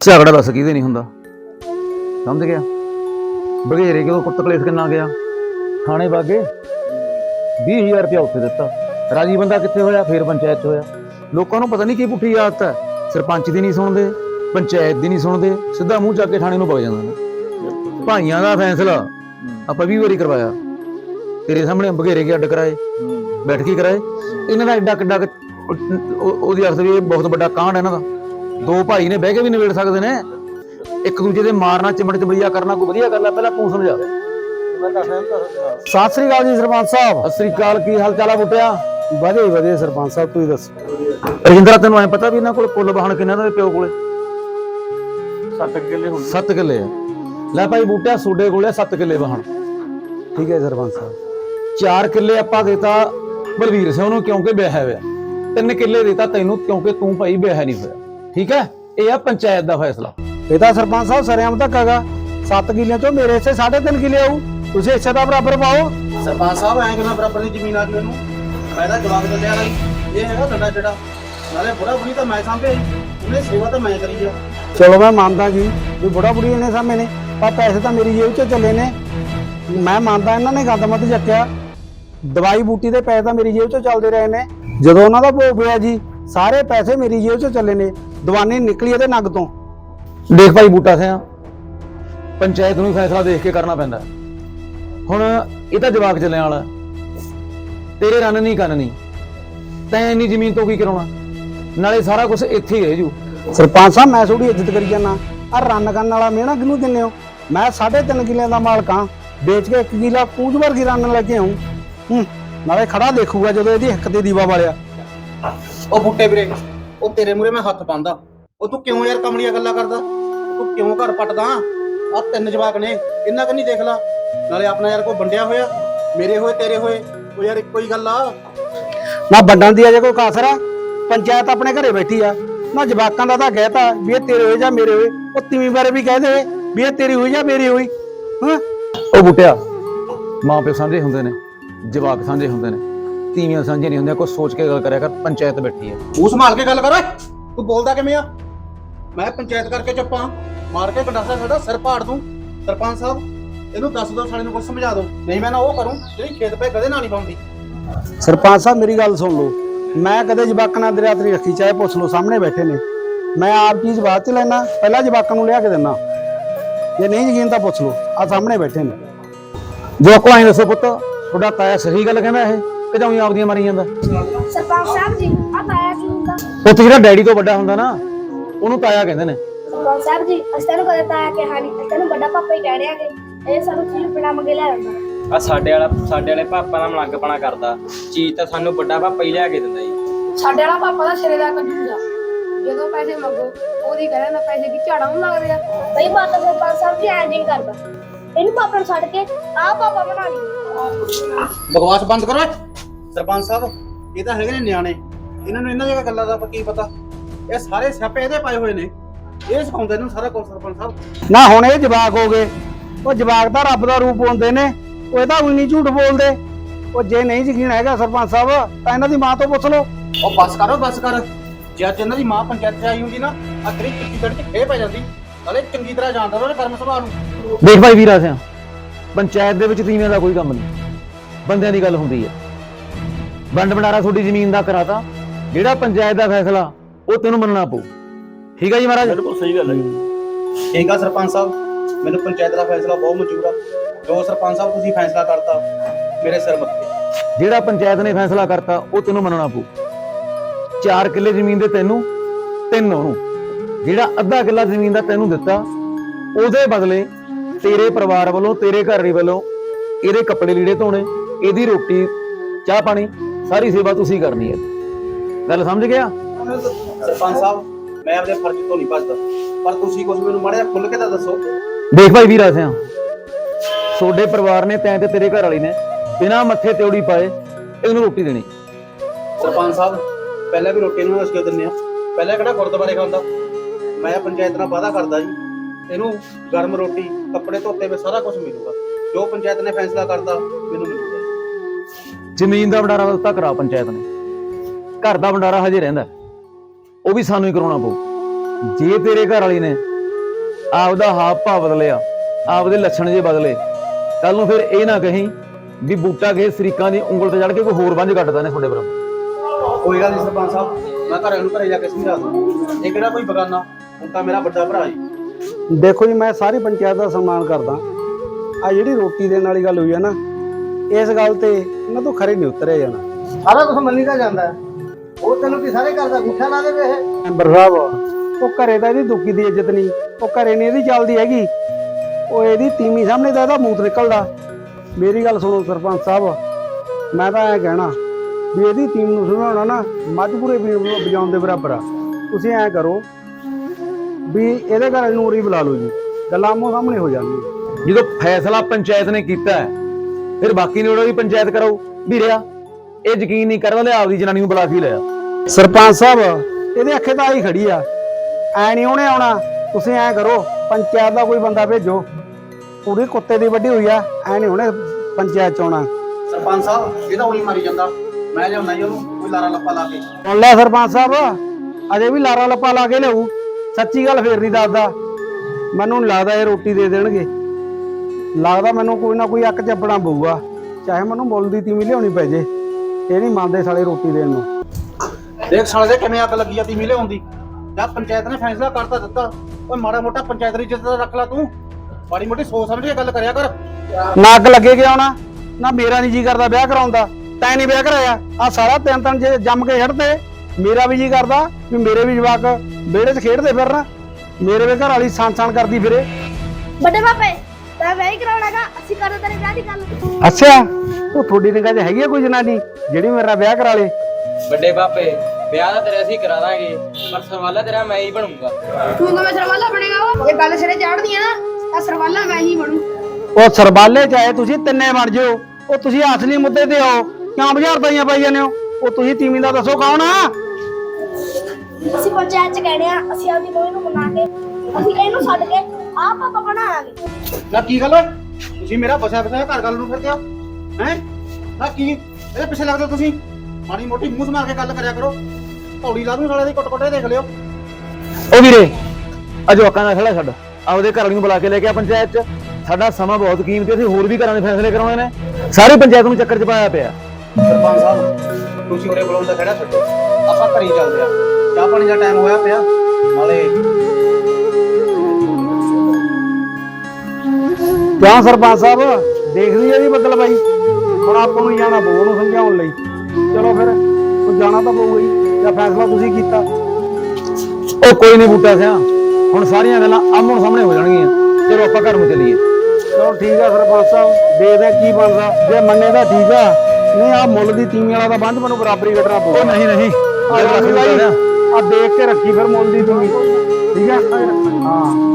ਝਗੜਾ ਦੱਸ ਕਿਹਦੇ ਨਹੀਂ ਹੁੰਦਾ? ਸਮਝ ਗਿਆ? ਬਗੇਰੇ ਕਿਉਂ ਕੁੱਤ ਕਲੇਸ ਕਿੰਨਾ ਗਿਆ? ਥਾਣੇ ਬਾਗੇ 20000 ਰੁਪਇਆ ਉੱਥੇ ਦਿੱਤਾ। ਰਾਜੀ ਬੰਦਾ ਕਿੱਥੇ ਹੋਇਆ? ਫੇਰ ਪੰਚਾਇਤ 'ਚ ਹੋਇਆ। ਲੋਕਾਂ ਨੂੰ ਪਤਾ ਨਹੀਂ ਕੀ ਪੁੱਠੀ ਆਦਤ ਹੈ। ਸਰਪੰਚ ਦੀ ਨਹੀਂ ਸੁਣਦੇ, ਪੰਚਾਇਤ ਦੀ ਨਹੀਂ ਸੁਣਦੇ, ਸਿੱਧਾ ਮੂੰਹ ਚੱਕ ਕੇ ਥਾਣੇ ਨੂੰ ਵਗ ਜਾਂਦੇ ਨੇ। ਭਾਈਆਂ ਦਾ ਫੈਸਲਾ ਆਪਾਂ 20 ਵਾਰੀ ਕਰਵਾਇਆ। ਤੇਰੇ ਸਾਹਮਣੇ ਬਗੇਰੇ ਕੇ ਅੱਡ ਕਰਾਏ ਬੈਠ ਕੇ ਕਰਾਏ। ਇਹਨਾਂ ਦਾ ਐਡਾ ਕਿੱਡਾ ਉਹਦੀ ਅਰਥ ਵੀ ਇਹ ਬਹੁਤ ਵੱਡਾ ਕਾਂਡ ਹੈ ਇਹਨਾਂ ਦਾ। ਦੋ ਭਾਈ ਨੇ ਬਹਿ ਕੇ ਵੀ ਨਿਬੇੜ ਸਕਦੇ ਨੇ। ਇੱਕ ਦੂਜੇ ਦੇ ਮਾਰਨਾ ਚਿਮੜ ਚਮੜੀਆ ਕਰਨਾ ਕੋਈ ਵਧੀਆ ਗੱਲ ਹੈ ਪਹਿਲਾਂ ਤੂੰ ਸਮਝਾ। ਸਤਿ ਸ੍ਰੀ ਅਕਾਲ ਜੀ ਸਰਪੰਚ ਸਾਹਿਬ। ਸਤਿ ਸ੍ਰੀ ਅਕਾਲ ਕੀ ਹਾਲ ਚਾਲ ਆ ਬੁੱਟਿਆ ਵਧੀਆ ਵਧੀਆ ਸਰਪੰਚ ਸਾਹਿਬ ਤੁਸੀਂ ਦੱਸੋ? ਰਜਿੰਦਰਾ ਤੈਨੂੰ ਐ ਪਤਾ ਵੀ ਇਹਨਾਂ ਕੋਲ ਪੁੱਲ ਵਾਹਣ ਕਿੰਨਾ ਦਾ ਪਿਓ ਕੋਲੇ? 7 ਕਿੱਲੇ ਹੁੰਦੇ। 7 ਕਿੱਲੇ ਆ। ਲੈ ਭਾਈ ਬੂਟਿਆ ਸੋਡੇ ਕੋਲੇ 7 ਕਿੱਲੇ ਵਾਹਣ। ਠੀਕ ਹੈ ਸਰਪੰਚ ਸਾਹਿਬ। 4 ਕਿੱਲੇ ਆਪਾਂ ਦੇਤਾ ਬਲਵੀਰ ਸਿੰਘ ਨੂੰ ਕਿਉਂਕਿ ਵਿਆਹ ਹੋਇਆ। ਤਿੰਨ ਕਿੱਲੇ ਦੇਤਾ ਤੈਨੂੰ ਕਿਉਂਕਿ ਤੂੰ ਭਾਈ ਵਿਆਹ ਨਹੀਂ ਹੋਇਆ। ਠੀਕ ਹੈ? ਇਹ ਆ ਪੰਚਾਇਤ ਦਾ ਫੈਸਲਾ। ਇਹ ਤਾਂ ਸਰਪੰਚ ਸਾਹਿਬ ਸਰਿਆਮ ਤੱਕ ਹੈਗਾ। 7 ਕਿੱਲਿਆਂ ਚੋਂ ਮੇਰੇ ਹਿੱਸੇ 3.5 ਕਿੱਲੇ ਆਊ। ਤੁਸੀਂ ਹਿੱਸੇ ਦਾ ਬਰਾਬਰ ਪਾਓ। ਸਰਪੰਚ ਸਾਹਿਬ ਐਂ ਕਿਵੇਂ ਬਰਾਬਰ ਦੀ ਜ਼ਮੀਨ ਆ ਗਈ ਮੈਂ ਤਾਂ ਜਵਾਬ ਦਿੰਦਿਆ ਨਹੀਂ। ਇਹ ਹੈਗਾ ਸਾਡਾ ਜਿਹੜਾ। ਨਾਲੇ ਬੁੜਾ ਬੁੜੀ ਤਾਂ ਮੈਂ ਸਾਂਭੇ ਉਹਨੇ ਸੇਵਾ ਤਾਂ ਮੈਂ ਕਰੀ ਆ। ਚਲੋ ਮੈਂ ਮੰਨਦਾ ਜੀ ਵੀ ਬੁੜਾ ਬੁੜੀ ਨੇ ਸਾਹਮਣੇ ਨੇ। ਪਰ ਪੈਸੇ ਤਾਂ ਮੇਰੀ ਜੇਬ 'ਚੋਂ ਚੱਲੇ ਨੇ। ਮੈਂ ਮੰਨਦਾ ਇਹਨਾਂ ਨੇ ਗੰਦ ਮਤ ਚੱਕਿਆ। ਦਵਾਈ ਬੂਟੀ ਦੇ ਪੈਸੇ ਤਾਂ ਮੇਰੀ ਜੇਬ 'ਚੋਂ ਚੱਲਦੇ ਰਹੇ ਨੇ। ਜਦੋਂ ਉਹਨਾਂ ਦਾ ਭੋਗ ਪਿਆ ਜੀ ਸਾਰੇ ਪੈਸੇ ਮੇਰੀ ਜੇਬ 'ਚੋਂ ਚੱਲੇ ਨੇ। ਦਵਾਨੀ ਨਿਕਲੀ ਇਹਦੇ ਨੱਗ ਤੋਂ। ਦੇਖ ਭਾਈ ਬੂਟਾ ਸਿਆ। ਪੰਚਾਇਤ ਨੂੰ ਹੀ ਫੈਸਲਾ ਦੇਖ ਕੇ ਕਰਨਾ ਪੈਂਦਾ। ਹੁਣ ਇਹ ਤਾਂ ਜਵਾਕ ਚੱਲਿਆਂ ਵਾਲਾ। ਤੇਰੇ ਰੰਨ ਨਹੀਂ ਕੰਨ ਨਹੀਂ। ਤੈਂ ਇੰਨੀ ਜ਼ਮੀਨ ਤੋਂ ਕੀ ਕਰਾਉਣਾ? ਨਾਲੇ ਸਾਰਾ ਕੁਝ ਇੱਥੇ ਹੀ ਰਹਿ ਜੂ। ਸਰਪੰਚ ਸਾਹਿਬ ਮੈਂ ਥੋੜੀ ਇੱਜ਼ਤ ਕਰੀ ਜਾਂਦਾ। ਆ ਰੰਨ ਕਰਨ ਵਾਲਾ ਮਿਹਣਾ ਕਿਹਨੂੰ ਦਿੰਦੇ ਹੋ? ਮੈਂ 3.5 ਕਿੱਲਿਆਂ ਦਾ ਮਾਲਕ ਹਾਂ। ਵੇਚ ਕੇ 1 ਕਿੱਲਾ ਪੂੰਝ ਵਰਗੀ ਰੰਨ ਲੈ ਕੇ ਆਉਂ ਹੂੰ ਨਾਲੇ ਖੜਾ ਦੇਖੂਗਾ ਜਦੋਂ ਇਹਦੀ ਹੱਕ ਤੇ ਦੀਵਾ ਵਾਲਿਆ। ਉਹ ਬੁੱਟੇ ਵੀਰੇ ਉਹ ਤੇਰੇ ਮੂਰੇ ਮੈਂ ਹੱਥ ਪਾਉਂਦਾ। ਉਹ ਤੂੰ ਕਿਉਂ ਯਾਰ ਕਮਲੀਆਂ ਗੱਲਾਂ ਕਰਦਾ? ਤੂੰ ਕਿਉਂ ਘਰ ਪਟਦਾ? ਆ ਤਿੰਨ ਜਵਾਕ ਨੇ ਇਹਨਾਂ ਕੰਨੀ ਦੇਖ ਲਾ। ਨਾਲੇ ਆਪਣਾ ਯਾਰ ਕੋਈ ਵੰਡਿਆ ਹੋਇਆ, ਮੇਰੇ ਹੋਏ, ਤੇਰੇ ਹੋਏ, ਉਹ ਯਾਰ ਇੱਕੋ ਹੀ ਗੱਲ ਆ। ਨਾ ਵੱਡਾਂ ਦੀ ਅਜੇ ਕੋਈ ਕਾਸਰ ਆ, ਪੰਚਾਇਤ ਆਪਣੇ ਘਰੇ ਬੈਠੀ ਆ। ਨਾ ਜਵਾਕਾਂ ਦਾ ਤਾਂ ਕਹਿਤਾ ਵੀ ਇਹ ਤੇਰੇ ਹੋਏ ਜਾਂ ਮੇਰੇ ਹੋਏ। ਉਹ ਤੀਵੀਂ ਬਾਰੇ ਵੀ ਕਹਿ ਦੇ ਵੀ ਇਹ ਤੇਰੀ ਹੋਈ ਜਾਂ ਮੇਰੀ ਹੋਈ। ਹਾਂ? ਉਹ ਬੂਟਿਆ ਮਾਂ ਪਿਓ ਸਾਂਝੇ ਹੁੰਦੇ ਨੇ, ਜਵਾਕ ਸਾਂਝੇ ਹੁੰਦੇ ਨੇ। ਤੀਵੀਆਂ ਸਾਂਝੇ ਨਹੀਂ ਹੁੰਦੀਆਂ ਕੁਝ ਸੋਚ ਕੇ ਗੱਲ ਕਰਿਆ ਕਰ ਪੰਚਾਇਤ ਬੈਠੀ ਹੈ ਮੂੰਹ ਸੰਭਾਲ ਕੇ ਗੱਲ ਕਰ ਓਏ। ਤੂੰ ਬੋਲਦਾ ਕਿਵੇਂ ਆ? ਮੈਂ ਪੰਚਾਇਤ ਕਰਕੇ ਚੁੱਪਾਂ ਮਾਰ ਕੇ ਗੰਡਾਸਾ ਸਾਡਾ ਸਿਰ ਪਾੜ ਦੂੰ। ਸਰਪੰਚ ਸਾਹਿਬ ਇਹਨੂੰ ਦੱਸ ਦੋ ਸਾਲੇ ਨੂੰ ਕੁਝ ਸਮਝਾ ਦਿਓ। ਨਹੀਂ ਮੈਂ ਨਾ ਉਹ ਕਰੂੰ ਜਿਹੜੀ ਖੇਤ ਪੇ ਕਦੇ ਨਾ ਨਹੀਂ ਪਾਉਂਦੀ ਸਰਪੰਚ ਸਾਹਿਬ ਮੇਰੀ ਗੱਲ ਸੁਣ ਲਓ। ਮੈਂ ਕਦੇ ਜਵਾਕਾਂ ਨਾਲ ਦਰਿਆਦਰੀ ਰੱਖੀ ਚਾਹੇ ਪੁੱਛ ਲਓ ਸਾਹਮਣੇ ਬੈਠੇ ਨੇ। ਮੈਂ ਆਪ ਚੀਜ਼ ਬਾਅਦ ਚ ਲੈਣਾ ਪਹਿਲਾਂ ਜਵਾਕਾਂ ਨੂੰ ਲਿਆ ਕੇ ਦਿੰਦਾ ਜੇ ਨਹੀਂ ਯਕੀਨ ਤਾਂ ਪੁੱਛ ਲਓ ਆ ਸਾਹਮਣੇ ਬੈਠੇ ਨੇ। ਜੋ ਕੋ ਐਂ ਦੱਸੋ ਪੁੱਤ ਤੁਹਾਡਾ ਤਾਇਆ ਸਹੀ ਗੱਲ ਕਹਿੰਦਾ ਇਹ? ਕਿ ਜਾਂ ਊਂ ਆਪਦੀਆਂ ਮਾਰੀ ਜਾਂਦਾ। ਸਰਪੰਚ ਸਾਹਿਬ ਜੀ ਆ ਤਾਇਆ ਕੀ ਹੁੰਦਾ। ਪੁੱਤ ਜਿਹੜਾ ਡੈਡੀ ਤੋਂ ਵੱਡਾ ਹੁੰਦਾ ਨਾ ਉਹਨੂੰ ਤਾਇਆ ਕਹਿੰਦੇ ਨੇ। ਸਰਪੰਚ ਸਾਹਿਬ ਜੀ ਅਸੀਂ ਤੈਨੂੰ ਕਦੇ ਤਾਇਆ ਕਿਹਾ ਨਹੀਂ ਅਸੀਂ ਤੈਨੂੰ ਵੱਡਾ ਪਾਪਾ ਹੀ ਕਹਿ ਰਿਹਾ ਕਿ ਇਹ ਸਾਨੂੰ ਚੀਜ਼ ਬਿਨਾ ਮੰਗੇ ਲੈ ਆਉਂਦਾ ਆ ਸਾਡੇ ਵਾਲਾ ਸਾਡੇ ਵਾਲੇ ਪਾਪਾ ਦਾ ਮਲੰਗਪਣਾ ਕਰਦਾ। ਚੀਜ਼ ਤਾਂ ਸਾਨੂੰ ਵੱਡਾ ਪਾਪਾ ਹੀ ਲਿਆ ਕੇ ਦਿੰਦਾ ਜੀ। ਸਾਡੇ ਵਾਲਾ ਪਾਪਾ ਦਾ ਸਿਰੇ ਦਾ ਕੰਜੂਸ ਆ। ਜਦੋਂ ਪੈਸੇ ਮੰਗੋ ਉਹਦੀ ਕਹਿੰਦਾ ਨਾ ਪੈਸੇ ਕੀ ਝਾੜਾਂ ਨੂੰ ਲੱਗਦੇ ਆ ਬਈ ਬਾਤ ਤਾਂ ਸਰਪੰਚ ਸਾਹਿਬ ਜੀ ਐਂ ਨਹੀਂ ਕਰਦਾ। ਇਹਨੂੰ ਪਾਪਾ ਨੂੰ ਛੱਡ ਕੇ ਆ ਪਾਪਾ ਬਣਾ ਲਈ ਬਕਵਾਸ ਬੰਦ ਕਰੋ। ਸਰਪੰਚ ਸਾਹਿਬ ਇਹ ਤਾਂ ਹੈਗੇ ਨੇ ਨਿਆਣੇ। ਇਹਨਾਂ ਨੂੰ ਇਹਨਾਂ ਦੀਆਂ ਗੱਲਾਂ ਦਾ ਕੀ ਪਤਾ? ਇਹ ਸਾਰੇ ਸਿਆਪੇ ਇਹਦੇ ਪਾਏ ਹੋਏ ਨੇ। ਇਹ ਸਿਖਾਉਂਦੇ ਇਹਨੂੰ ਸਾਰਾ ਕੁਝ ਸਰਪੰਚ ਸਾਹਿਬ। ਨਾ ਹੁਣ ਇਹ ਜਵਾਕ ਹੋ ਗਏ। ਉਹ ਜਵਾਕ ਤਾਂ ਰੱਬ ਦਾ ਰੂਪ ਹੁੰਦੇ ਨੇ। ਉਹ ਇਹਦਾ ਵੀ ਨਹੀਂ ਝੂਠ ਬੋਲਦੇ। ਉਹ ਜੇ ਨਹੀਂ ਯਕੀਨ ਹੈਗਾ ਸਰਪੰਚ ਸਾਹਿਬ ਤਾਂ ਇਹਨਾਂ ਦੀ ਮਾਂ ਤੋਂ ਪੁੱਛ ਲਓ। ਉਹ ਬੱਸ ਕਰੋ ਬੱਸ ਕਰ। ਜੇ ਅੱਜ ਇਹਨਾਂ ਦੀ ਮਾਂ ਪੰਚਾਇਤ 'ਚ ਆਈ ਹੁੰਦੀ ਨਾ ਤੇਰੀ ਚਿੱਟੀ ਦੜ 'ਚ ਖੇ ਪੈ ਜਾਂਦੀ। ਨਾਲੇ ਚੰਗੀ ਤਰ੍ਹਾਂ ਜਾਣਦਾ ਉਹਨੇ ਕਰਮ ਸੁਭਾਅ ਨੂੰ। ਦੇਖ ਭਾਈ ਵੀਰਾ ਸਿਆ ਪੰਚਾਇਤ ਦੇ ਵਿੱਚ ਤੀਵੀਆਂ ਦਾ ਕੋਈ ਕੰਮ ਨਹੀਂ। ਬੰਦਿਆਂ ਦੀ ਗੱਲ ਹੁੰਦੀ ਹੈ। ਵੰਡ ਵਡਾਰਾ ਤੁਹਾਡੀ ਜ਼ਮੀਨ ਦਾ ਕਰਾਤਾ। ਜਿਹੜਾ ਪੰਚਾਇਤ ਦਾ ਫੈਸਲਾ ਉਹ ਤੈਨੂੰ ਮੰਨਣਾ ਪਊ। ਠੀਕ ਹੈ ਜੀ ਮਹਾਰਾਜ? ਠੀਕ ਆ ਸਰਪੰਚ ਸਾਹਿਬ ਮੈਨੂੰ ਪੰਚਾਇਤ ਦਾ ਫੈਸਲਾ ਬਹੁਤ ਮਨਜ਼ੂਰ ਆ। ਜੋ ਸਰਪੰਚ ਸਾਹਿਬ ਤੁਸੀਂ ਫੈਸਲਾ ਕਰਤਾ ਮੇਰੇ ਸਿਰ ਮੱਥੇ। ਜਿਹੜਾ ਪੰਚਾਇਤ ਨੇ ਫੈਸਲਾ ਕਰਤਾ ਉਹ ਤੈਨੂੰ ਮੰਨਣਾ ਪਊ। 4 ਕਿੱਲੇ ਜ਼ਮੀਨ ਦੇ ਤੈਨੂੰ ਤਿੰਨ ਉਹਨੂੰ। ਜਿਹੜਾ ਅੱਧਾ ਕਿੱਲਾ ਜ਼ਮੀਨ ਦਾ ਤੈਨੂੰ ਦਿੱਤਾ ਉਹਦੇ ਬਦਲੇ ਤੇਰੇ ਪਰਿਵਾਰ ਵੱਲੋਂ ਤੇਰੇ ਘਰ ਦੇ ਵੱਲੋਂ ਇਹਦੇ ਕੱਪੜੇ ਲੀੜੇ ਧੋਣੇ ਇਹਦੀ ਰੋਟੀ ਚਾਹ ਪਾਣੀ ਸਾਰੀ ਸੇਵਾ ਤੁਸੀਂ ਕਰਨੀ ਹੈ। ਗੱਲ ਸਮਝ ਗਿਆ? ਸਰਪੰਚ ਸਾਹਿਬ ਮੈਂ ਆਪਣੇ ਫਰਜ਼ ਤੋਂ ਨਹੀਂ ਭੱਜਦਾ। ਪਰ ਤੁਸੀਂ ਕੁਝ ਮੈਨੂੰ ਮਾੜਾ ਜਿਹਾ ਖੁੱਲ ਕੇ ਤਾਂ ਦੱਸੋ। ਦੇਖ ਭਾਈ ਵੀਰਾ ਸਿਆ ਤੁਹਾਡੇ ਪਰਿਵਾਰ ਨੇ ਤੈਂ ਤੇ ਤੇਰੇ ਘਰ ਵਾਲੀ ਨੇ ਬਿਨਾ ਮੱਥੇ ਤੇਉੜੀ ਪਾਏ ਇਹਨੂੰ ਰੋਟੀ ਦੇਣੀ। ਸਰਪੰਚ ਸਾਹਿਬ ਪਹਿਲਾਂ ਵੀ ਰੋਟੀ ਨੂੰ ਅਸੀਂ ਦਿੰਦੇ ਆ। ਪਹਿਲਾਂ ਕਿਹੜਾ ਗੁਰਦੁਆਰੇ ਖਾਂਦਾ? ਮੈਂ ਪੰਚਾਇਤ ਨਾਲ ਵਾਅਦਾ ਕਰਦਾ ਜੀ। ਇਹਨੂੰ ਗਰਮ ਰੋਟੀ ਕੱਪੜੇ ਧੋਤੇ ਵੇ ਸਾਰਾ ਕੁਝ ਮਿਲੂਗਾ। ਜੋ ਪੰਚਾਇਤ ਨੇ ਫੈਸਲਾ ਕਰਦਾ ਮੈਨੂੰ ਮਿਲੂਗਾ। ਜ਼ਮੀਨ ਦਾ ਵੰਡਾਰਾ ਦਿੱਤਾ ਕਰਾ ਪੰਚਾਇਤ ਨੇ। ਘਰ ਦਾ ਵੰਡਾਰਾ ਹਜੇ ਰਹਿੰਦਾ ਉਹ ਵੀ ਸਾਨੂੰ ਹੀ ਕਰਾਉਣਾ ਪਊ। ਜੇ ਤੇਰੇ ਘਰ ਵਾਲੀ ਨੇ ਆਪਦਾ ਹਾਵ ਭਾਵ ਬਦਲਿਆ ਆਪਦੇ ਲੱਛਣ ਜੇ ਬਦਲੇ ਕੱਲ ਨੂੰ ਫਿਰ ਇਹ ਨਾ ਕਹੀਂ ਵੀ ਬੂਟਾ ਕਿਸੇ ਸਰੀਕਾਂ ਦੀ ਉਂਗਲ ਤੇ ਚੜ ਕੇ ਕੋਈ ਹੋਰ ਬੰਝ ਕੱਟਦਾ ਨੇ ਤੁਹਾਡੇ ਬਰਾਬਰ ਕੋਈ ਗੱਲ ਨਹੀਂ ਸਰਪੰਚ ਸਾਹਿਬ ਮੈਂ ਘਰੇ ਨੂੰ ਘਰੇ ਜਾ ਕੇ ਸਮਝਾ ਦੂੰ। ਇਹ ਕਿਹੜਾ ਕੋਈ ਬਗਾਨਾ? ਹੁਣ ਤਾਂ ਮੇਰਾ ਵੱਡਾ ਭਰਾ ਜੀ ਦੇਖੋ ਜੀ ਮੈਂ ਸਾਰੀ ਪੰਚਾਇਤ ਦਾ ਸਨਮਾਨ ਕਰਦਾ। ਆ ਜਿਹੜੀ ਰੋਟੀ ਦੇਣ ਵਾਲੀ ਗੱਲ ਹੋਈ ਹੈ ਨਾ ਇਸ ਗੱਲ ਤੇ ਇਹਨਾਂ ਤੋਂ ਖਰੇ ਨਹੀਂ ਉਤਰਿਆ ਜਾਣਾ। ਸਾਰਾ ਕੁਝ ਮੰਨੀ ਦਾ ਜਾਂਦਾ ਹੈ। ਉਹ ਤੈਨੂੰ ਕੀ ਸਾਰੇ ਘਰ ਦਾ ਗੁੱਠਾ ਲਾ ਦੇਵੇ ਇਹ? ਮੈਂਬਰ ਸਾਹਿਬ ਉਹ ਘਰੇ ਤਾਂ ਇਹਦੀ ਦੁੱਕੀ ਦੀ ਇੱਜ਼ਤ ਨਹੀਂ। ਉਹ ਘਰੇ ਨਹੀਂ ਇਹਦੀ ਚੱਲਦੀ ਹੈਗੀ। ਉਹ ਇਹਦੀ ਤੀਮੀ ਸਾਹਮਣੇ ਤਾਂ ਇਹਦਾ ਮੂਤ ਨਿਕਲਦਾ। ਮੇਰੀ ਗੱਲ ਸੁਣੋ ਸਰਪੰਚ ਸਾਹਿਬ ਮੈਂ ਤਾਂ ਐ ਕਹਿਣਾ ਵੀ ਇਹਦੀ ਟੀਮ ਨੂੰ ਸੁਣਾਉਣਾ ਨਾ ਮੱਝ ਪੂਰੇ ਵਜਾਉਣ ਦੇ ਬਰਾਬਰ ਆ। ਤੁਸੀਂ ਐ ਕਰੋ ਵੀ ਇਹਦੇ ਘਰ ਨੂੰ ਉਰੀ ਬੁਲਾ ਲਓ ਜੀ। ਗੱਲਾਂ ਆਮੋ ਸਾਹਮਣੇ ਹੋ ਜਾਣਗੀਆਂ। ਜਦੋਂ ਫੈਸਲਾ ਪੰਚਾਇਤ ਨੇ ਕੀਤਾ ਹੈ, ਫਿਰ ਬਾਕੀ ਨੇ ਉਹਦੀ ਪੰਚਾਇਤ ਕਰਾਓ ਵੀ ਰਿਆ ਇਹ ਯਕੀਨ ਨਹੀਂ ਕਰਦਾ ਲੈ ਆਪਦੀ ਜਨਾਨੀ ਨੂੰ ਬੁਲਾ ਕੇ ਹੀ ਲਿਆ ਸਰਪੰਚ ਸਾਹਿਬ ਇਹਦੇ ਅੱਖੇ ਤਾਂ ਆਈ ਖੜੀ ਆ। ਐ ਨਹੀਂ ਉਹਨੇ ਆਉਣਾ ਤੁਸੀਂ ਐ ਕਰੋ ਪੰਚਾਇਤ ਦਾ ਕੋਈ ਬੰਦਾ ਭੇਜੋ। ਕੁੜੀ ਕੁੱਤੇ ਦੀ ਵੱਡੀ ਹੋਈ ਆ ਐ ਨਹੀਂ ਉਹਨੇ ਪੰਚਾਇਤ ਚ ਆਉਣਾ। ਸਰਪੰਚ ਸਾਹਿਬ ਇਹ ਤਾਂ ਉਹੀ ਮਾਰੀ ਜਾਂਦਾ। ਮੈਂ ਲਿਆਉਣਾ ਜੀ ਉਹਨੂੰ ਕੋਈ ਲਾਰਾ ਲੱਪਾ ਲਾ ਕੇ। ਸੁਣ ਲੈ ਸਰਪੰਚ ਸਾਹਿਬ ਅਜੇ ਵੀ ਲਾਰਾ ਲੱਪਾ ਲਾ ਕੇ ਲਿਆਊ। ਸੱਚੀ ਗੱਲ ਫੇਰ ਨਹੀਂ ਦੱਸਦਾ। ਮੈਨੂੰ ਨੀ ਲੱਗਦਾ ਇਹ ਰੋਟੀ ਦੇ ਦੇਣਗੇ। ਲੱਗਦਾ ਮੈਨੂੰ ਕੋਈ ਨਾ ਕੋਈ ਅੱਕ ਚੱਪਣਾ ਪਊਗਾ। ਚਾਹੇ ਮੈਨੂੰ ਮੁੱਲ ਦੀ ਤੀਵੀਂ ਲਿਆਉਣੀ ਪੈ ਜੇ। ਇਹ ਨਹੀਂ ਮੰਨਦੇ ਸਾਲੇ ਰੋਟੀ ਦੇਣ ਨੂੰ। ਦੇਖ ਸਾਲੇ ਦੇ ਕਿਵੇਂ ਅੱਗ ਲੱਗੀ ਆ ਤੀ ਮਿਲੇ ਹੁੰਦੀ ਜਦ ਪੰਚਾਇਤ ਨੇ ਫੈਸਲਾ ਕਰਤਾ ਦਿੱਤਾ। ਓਏ ਮਾੜਾ ਮੋਟਾ ਪੰਚਾਇਤ ਦੀ ਇੱਜ਼ਤ ਦਾ ਰੱਖ ਲੈ ਤੂੰ। ਮਾੜੀ ਮੋਟੀ ਸੋਚ ਸਮਝ ਕੇ ਗੱਲ ਕਰਿਆ ਕਰ। ਨਾ ਅੱਗ ਲੱਗੇ ਕਿ ਆਉਣਾ ਨਾ ਮੇਰਾ ਨਹੀਂ ਜੀ ਕਰਦਾ ਵਿਆਹ ਕਰਾਉਣ ਦਾ। ਤੈਂ ਨਹੀਂ ਵਿਆਹ ਕਰਾਇਆ। ਆ ਸਾਰਾ ਤਿੰਨ ਤਿੰਨ ਜੇ ਜੰਮ ਕੇ ਛੱਡਦੇ ਮੇਰਾ ਵੀ ਜੀ ਕਰਦਾ ਵੀ ਮੇਰੇ ਵੀ ਜਵਾਕ ਵਿਹੜੇ 'ਚ ਖੇਡਦੇ ਫਿਰਨ। ਮੇਰੇ ਵੀ ਘਰ ਵਾਲੀ ਸਾਂ ਸਾਂ ਕਰਦੀ ਫਿਰੇ। ਵੱਡੇ ਪਾਪੇ ਤਾਂ ਵਿਆਹ ਹੀ ਕਰਾਉਣਾਗਾ ਅਸੀਂ ਕਰਦੇ ਤੇਰੇ ਵਿਆਹ ਦੀ ਗੱਲ। ਅੱਛਾ ਉਹ ਤੁਹਾਡੀ ਨਿਗਾਹ 'ਚ ਹੈਗੀ ਆ ਕੋਈ ਜਨਾਨੀ ਜਿਹੜੀ ਮੇਰਾ ਵਿਆਹ ਕਰਾ ਲੇ? ਵੱਡੇ ਪਾਪੇ ਵਿਆਹ ਤਾਂ ਤੇਰਾ ਅਸੀਂ ਕਰਾ ਦਾਂਗੇ ਪਰ ਸਰਵਾਲਾ ਤੇਰਾ ਮੈਂ ਹੀ ਬਣੂੰਗਾ। ਤੂੰ ਕਿਵੇਂ ਸਰਵਾਲਾ ਬਣੇਗਾ ਉਹ ਇਹ ਗੱਲ ਸਿਰੇ ਚਾੜਦੀ ਆ ਨਾ ਤਾਂ ਸਰਵਾਲਾ ਮੈਂ ਹੀ ਬਣੂ। ਉਹ ਸਰਬਾਲੇ ਚਾਹੇ ਤੁਸੀਂ ਤਿੰਨੇ ਬਣ ਜਿਓ ਉਹ ਤੁਸੀਂ ਅਸਲੀ ਮੁੱਦੇ ਤੇ ਹੋ ਕਿਉਂ ਬੁਝਾਰ ਪਾਈਆਂ ਪਾਈ ਜਾਂਦੇ ਹੋ? ਉਹ ਤੁਸੀਂ ਤੀਵੀਂ ਦਾ ਦੱਸੋ ਕੌਣ ਆ? ਅਸੀਂ ਪੰਚਾਇਤ ਚ ਕਹਿੰਦੇ ਆ ਅਸੀਂ ਆਪਦੀ ਨੂੰਹ ਨੂੰ ਮਨਾ ਕੇ ਅਸੀਂ ਇਹਨੂੰ ਛੱਡ ਕੇ ਆਪ ਪਾਪਾ ਬਣਾਵਾਂਗੇ। ਨਾ ਕੀ ਗੱਲ ਓਏ? ਤੁਸੀਂ ਮੇਰਾ ਬਸਿਆ ਬਸਿਆ ਘਰ ਗੱਲ ਨੂੰ ਫਿਰਦੇ ਹੋ ਹੈ? ਨਾ ਕੀ? ਇਹਦੇ ਪਿੱਛੇ ਲੱਗਦੇ ਹੋ ਤੁਸੀਂ? ਮਾੜੀ ਮੋਟੀ ਮੂੰਹ ਮਾਰ ਕੇ ਗੱਲ ਕਰਿਆ ਕਰੋ। ਧੌੜੀ ਲਾ ਦੂੰ ਸਾਲੇ ਦੀ ਕੁੱਟ ਕੁੱਟੇ ਦੇਖ ਲਿਓ। ਉਹ ਵੀਰੇ ਅਜੋ ਅੱਕਾਂ ਦਾ ਖੜਾ ਛੱਡ। ਆਪਦੇ ਘਰ ਵਾਲੀ ਨੂੰ ਬੁਲਾ ਕੇ ਲੈ ਕੇ ਆ ਪੰਚਾਇਤ 'ਚ। ਸਾਡਾ ਸਮਾਂ ਬਹੁਤ ਕੀਮਤੀ ਅਸੀਂ ਹੋਰ ਵੀ ਘਰਾਂ ਦੇ ਫੈਸਲੇ ਕਰਾਉਣੇ ਨੇ। ਸਾਰੀ ਪੰਚਾਇਤ ਨੂੰ ਚੱਕਰ 'ਚ ਪਾਇਆ ਪਿਆ। ਸਰਪੰਚ ਸਾਹਿਬ ਤੁਸੀਂ ਉਰੇ ਬੁਲਾਉਣ ਦਾ ਖੜਾ ਛੱਡੋ। ਆਪਾਂ ਘਰੀ ਚੱਲਦੇ ਆ। ਚਾਹ ਪਾਣੀ ਦਾ ਟਾਈਮ ਹੋਇਆ ਪਿਆ। ਨਾਲੇ ਕਿਉਂ ਸਰਪੰਚ ਸਾਹਿਬ? ਦੇਖਦੀ ਹੈ ਜੀ ਬੱਦਲ ਬਾਈ। ਹੁਣ ਆਪਾਂ ਨੂੰ ਜਾਣਾ ਪਊ ਉਹਨੂੰ ਸਮਝਾਉਣ ਲਈ। ਚਲੋ ਫਿਰ ਉਹ ਜਾਣਾ ਤਾਂ ਪਊਗਾ ਹੀ ਜਾਂ ਫੈਸਲਾ ਤੁਸੀਂ ਕੀਤਾ। ਉਹ ਕੋਈ ਨਹੀਂ ਬੂਟਾ ਸਿਆ। ਹੁਣ ਸਾਰੀਆਂ ਗੱਲਾਂ ਆਮਣ ਸਾਹਮਣੇ ਹੋ ਜਾਣਗੀਆਂ। ਚਲੋ ਆਪਾਂ ਘਰ ਨੂੰ ਚੱਲੀਏ। ਚਲੋ ਠੀਕ ਆ ਸਰਪੰਚ ਸਾਹਿਬ। ਦੇਖਦੇ ਕੀ ਬਣਦਾ। ਜੇ ਮੰਨੇ ਤਾਂ ਠੀਕ ਆ। ਨਹੀਂ ਆ ਮੁੱਲ ਦੀ ਤੀਵੀਂ ਵਾਲਾ ਤਾਂ ਬੰਦ ਮੈਨੂੰ ਬਰਾਬਰੀ ਕੱਢਣਾ ਪਊਗਾ ਉਹ ਨਹੀਂ ਨਹੀਂ। ਆ ਦੇਖ ਕੇ ਰੱਖੀ ਫਿਰ ਮੁੱਲ ਦੀ ਤੀਵੀਂ। ਠੀਕ ਆ? ਹਾਂ।